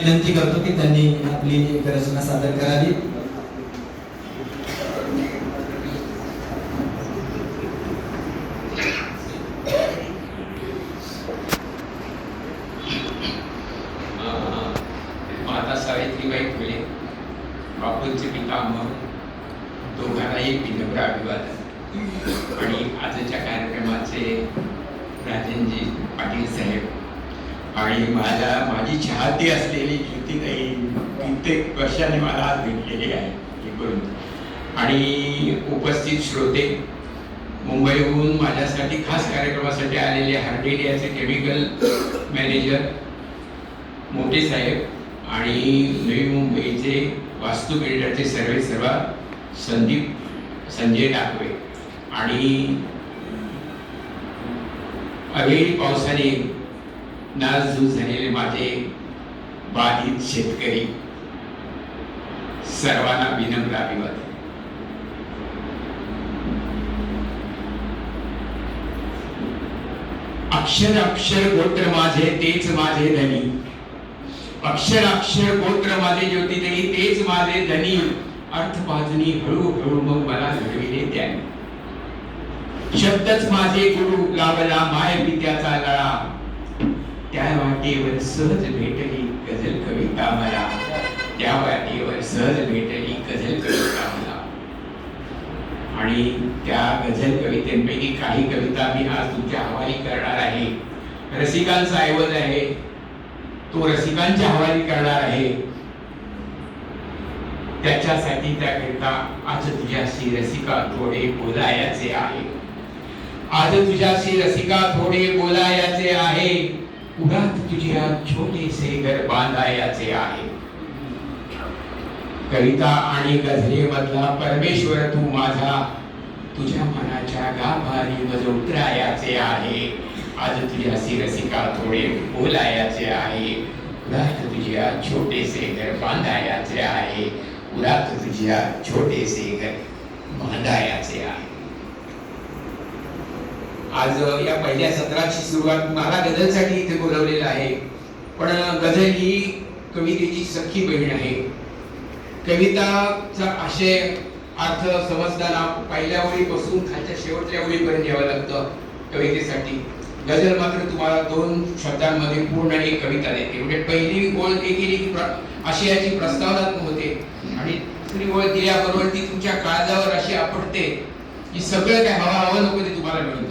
विनंती करतो की त्यांनी आपली रचना सादर करावी. माता सावित्रीबाई फुले बापूंचे पितामह दोघांनाही विनम्र अभिवादन. आणि आजच्या कार्यक्रमाचे राजनजी पाटील साहेब आणि माझ्या माझी चाहती असलेली ज्योतिताई कित्येक वर्षाने मला आज भेटलेली आहे हे करून आणि उपस्थित श्रोते मुंबईहून माझ्यासाठी खास कार्यक्रमासाठी आलेले हार्डेलियाचे केमिकल मॅनेजर मोठे साहेब आणि नवी मुंबईचे वास्तू बिल्डरचे सर्वे सर्वा संदीप संजय डाकवे आणि अवेळी पावसाने नासधूस झालेले माझे बाधित शेतकरी सर्वांना विनम्र अभिवादन. अक्षर अक्षर गोत्र माझे तेच माझे धनी. अक्षर अक्षर गोत्र माझे ज्योती धनी तेच माझे धनी. अर्थ पाजनी हळूहळू मग मला घडविले त्याने. शब्दच माझे गुरु लावला माय पित्याचा लळा. वाटेवर सहज भेटली गझल कविता मला त्या वाटेवर सहज भेटली गझल कविता मला आणि त्या गझल कवितेपैकी काही कविता मी आज तुमच्या हवाली करणार आहे. रसिकांचा ऐवज आहे. तो रसिकांच्या हवाली करणार आहे. त्याच्यासाठी त्याकरिता आज तुझ्याशी रसिका थोडे बोलायचे आहे. आज तुझ्याशी रसिका थोडे बोलायचे तुझ्या छोटेसे घर बांधायचे आहे. कविता आणि गझले मधला परमेश्वर तू माझा तुझ्या मनाच्या गाभारी मज उतरायाचे आहे. आज तुझ्या सिरसिका थोडे बोलायचे आहे. उदात तुझ्या छोटेसे घर बांधायचे आहे. उदात तुझ्या छोटेसे घर बांधायचे आहे. आज या पहिल्या सत्राची सुरुवात मला गझलसाठी इथे बोलवलेलं आहे. पण गझल ही कवितेची सख्खी बहीण आहे. कविताचा आशय अर्थ समजताना पहिल्या ओळीपासून खालच्या शेवटच्या ओळीपर्यंत यावं लागतं कवितेसाठी. गझल मात्र तुम्हाला दोन शब्दांमध्ये पूर्ण एक कविता देते. म्हणजे पहिली ओळ हे केली की प्र- आशयाची प्रस्तावना होते. आणि दुसरी ओळ दिल्याबरोबर ती तुमच्या काळजावर अशी आपटते की सगळं काय हवा हवं नको ते तुम्हाला मिळतं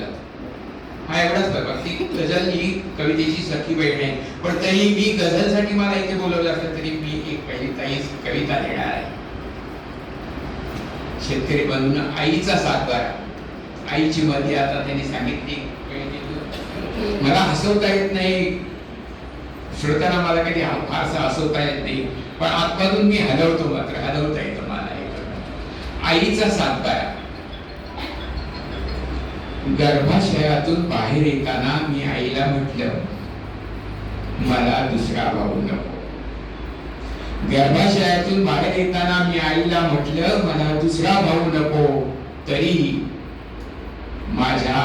हा एवढाच फरक आहे. की गझल ही कवितेची सखी बहीण आहे. पण तरी मी गझलसाठी मला इथे बोलवलं असलं तरी मी एक पहिली ताई कविता देणार आहे. शेतकरी बंधून आईचा सातबारा. आईची मध्ये आता त्यांनी सांगितली. मला हसवता येत नाही. श्रोत्यांना मला कधी फारसा हसवता येत नाही. पण आतमधून मी हलवतो मात्र हलवता येतो मला हे आईचा सातबारा. गर्भाशयातून बाहेर येताना मी आईला म्हटलं मला दुसरा भाऊ नको. गर्भाशयातून बाहेर येताना मी आईला म्हटलं मला दुसरा भाऊ नको तरी माझ्या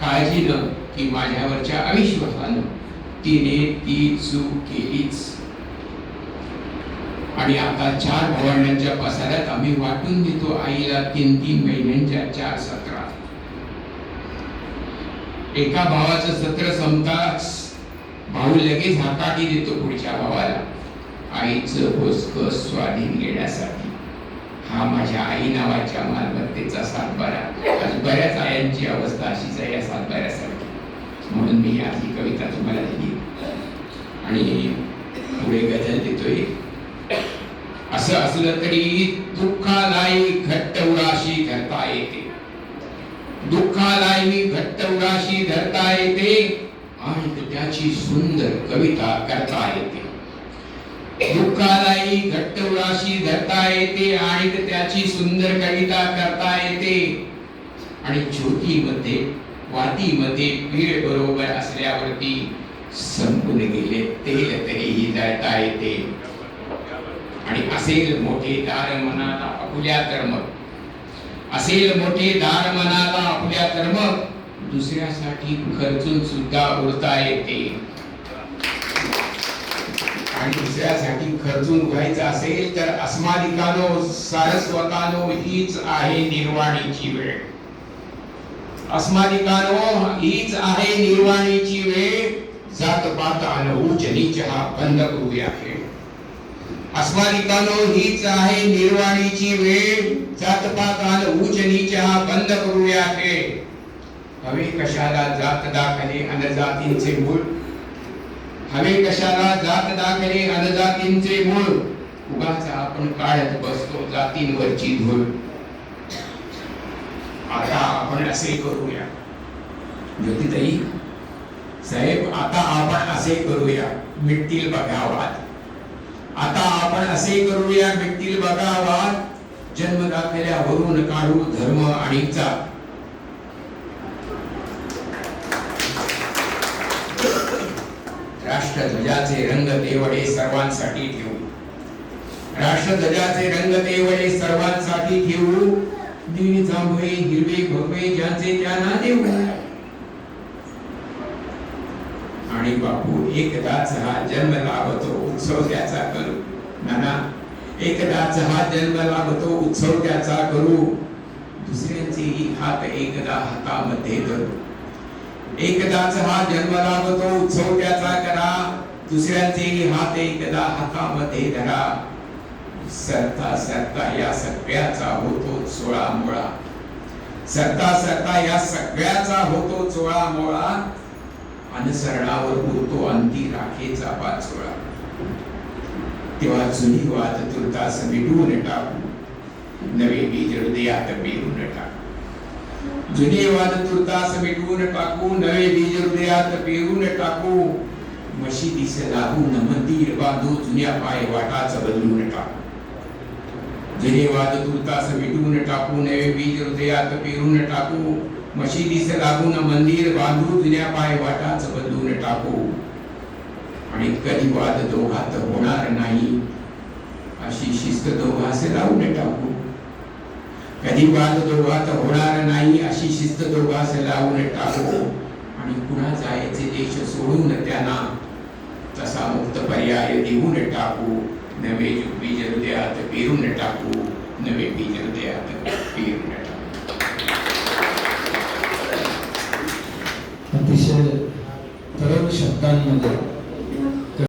काळजीनं की माझ्यावरच्या अविश्वासानं तिने ती चूक केलीच. आणि आता चार भावंडांच्या पसाऱ्यात आम्ही वाटून देतो आईला तीन तीन महिन्यांच्या चार सत्रात एका भावाचं सत्र संपताच भाऊ लगेच हाताने देतो पुढच्या भावाला. आईचं भोसक स्वाधीन घेण्यासाठी. हा माझ्या आई नावाच्या मालमत्तेचा सातबारा. आज बऱ्याच आयांची अवस्था अशीच आहे या सातबाऱ्यासारखी. म्हणून मी आज ही कविता तुम्हाला दिली. आणि पुढे गजल देतोय. असं असलं तरी दुःखालाही घट्ट उडाशी करता दुःखालाही घट्ट उराशी धरता येते आणि त्याची सुंदर कविता करता येते. दुःखालाही घट्ट उराशी धरता येते आणि त्याची सुंदर कविता करता येते. आणि ज्योतीमध्ये वातीमध्ये पीळ बरोबर असल्यावरती संपून गेले तेल तरीही जळता येते. आणि असेल मोठे दार मनाला आपुल्या तर मग असेल मोठे दार मनाला आपल्या कर्म दुसऱ्यासाठी खर्चून सुद्धा उडता येते. आणि दुसऱ्यासाठी खर्चून व्हायचं असेल तर अस्मादिकानो सारस्वतानो हीच आहे निर्वाणीची वेळ. अस्मादिकानो हीच आहे निर्वाणीची वेळ. जात पात आन उच्च हा बंद करूया खेळ अस्मादिकानो हीच आहे निर्वाणीची वेळ. जात पात आन नीच हा बंद करूया खेळ हवे कशाला जात दाखले अनजातींचे मूळ? हवे कशाला जात दाखले अनजातींचे मूळ? उगाच आपण काढत बसतो जातींवरची धूळ. आता आपण असे करूया. ज्योतिताई साहेब आता आपण असे करूया. मिटतील बघावात आता आपण असे करूया मिटतील बघावात जन्म दाखल्यावरून काढू धर्म आणि जात राष्ट्रध्वजाचे रंग देवडे सर्वांसाठी ठेवू. राष्ट्रध्वजाचे रंग देवडे सर्वांसाठी ठेवू. निळी जांभळे हिरवे भगवे ज्यांचे त्यांना देऊ आणि बापू एकदाच हा जन्म लागतो उत्सव त्याचा करू. नाना एकदाच हा जन्म लागतो उत्सव त्याचा करू. दुसऱ्यांचेही हात एकदा हातामध्ये धरू. एकदाच हा जन्म लागतो उत्सव त्याचा करा. दुसऱ्यांचेही हात एकदा हातामध्ये धरा. सरता सरता या सगळ्याचा होतो चोळा मोळा सरता सरता या सगळ्याचा होतो चोळा मोळा अनसरणावर उरतो अंती राखेचा पाचोळा. तेव्हा जुनी वाद तुर्तास मिटवून टाकू. नवे बीज हृदयात पेरून टाकू. जुने वाद तुर्तास मिटवून टाकू नवे बीज हृदयात पेरून टाकू. मशिदीस लागून मंदिर बांधू जुन्या पाय वाटाच बदलून टाकू. जुने वाद तुर्तास मिटवून टाकू नवे बीज हृदयात पेरून टाकू. मशिदीस लागून मंदिर बांधू जुन्या पाय वाटाच बदलून टाकू. आणि कधी वाद दोघात होणार नाही अशी शिस्त दोघास लावून टाकू. कधी वाद दोघात होणार नाही अशी शिस्त दोघास लावून टाकू. आणि पुन्हा जायचे देश सोडून त्यांना तसा मुक्त पर्याय देऊन टाकू. नवे बीज हृदयात पेरून टाकू नवे बीज हृदयात पेरून शब्दांमध्ये.